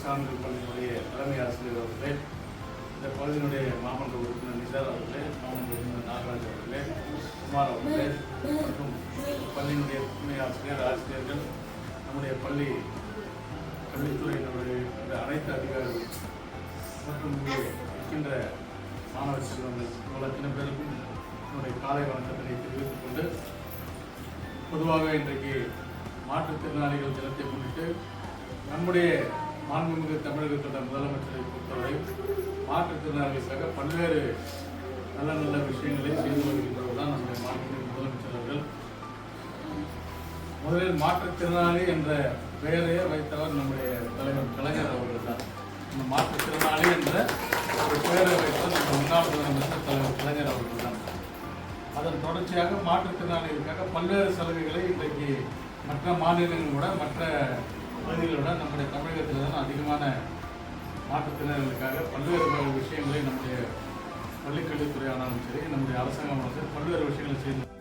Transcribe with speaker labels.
Speaker 1: சான்றிதழ் பள்ளியினுடைய தலைமை ஆசிரியர் அவர்களே இந்த பகுதியினுடைய மாமன்ற உறுப்பினர் நிசார் அவர்களே மாமன்ற உறுப்பினர் நாகராஜ் அவர்களே குமார் அவர்களே மற்றும் பள்ளியினுடைய துணை ஆசிரியர் ஆசிரியர்கள் நம்முடைய பள்ளி கல்வித்துறையினுடைய இந்த அனைத்து அதிகாரிகள் மற்றும் இங்கே இருக்கின்ற மாணவ செல்வங்கள் இவ்வளவு அத்தனை பேருக்கும் என்னுடைய காலை வணக்கத்தினை தெரிவித்துக் கொண்டு பொதுவாக இன்றைக்கு மாற்றுத்திறனாளிகள் தினத்தை முன்னிட்டு நம்முடைய மாண்புமிகு தமிழகத்தோட முதலமைச்சரை பொறுத்தவரை மாற்றுத்திறனாளிகளுக்காக பல்வேறு நல்ல நல்ல விஷயங்களை செய்து வருகின்றவர் தான் நம்முடைய மாண்புமிகு முதலமைச்சர் அவர்கள். முதலில் மாற்றுத்திறனாளி என்ற பெயரையே வைத்தவர் நம்முடைய தலைவர் கலைஞர் அவர்கள் தான். இந்த மாற்றுத்திறனாளி என்ற ஒரு பெயரை வைத்தவர் நம்ம முன்னாள் முதலமைச்சர் தலைவர் கலைஞர் அவர்கள் தான். அதன் தொடர்ச்சியாக மாற்றுத்திறனாளிகளுக்காக பல்வேறு சலுகைகளை இன்றைக்கு மற்ற மாநிலங்களை கூட மற்ற பகுதிகளோட நம்முடைய தமிழகத்தில் தான் அதிகமான மாற்றுத்திறனாளிகளுக்காக பல்வேறு விஷயங்களை நம்முடைய பள்ளிக்கல்வித்துறையானாலும் சரி நம்முடைய அரசாங்கம் சரி பல்வேறு விஷயங்களை செய்து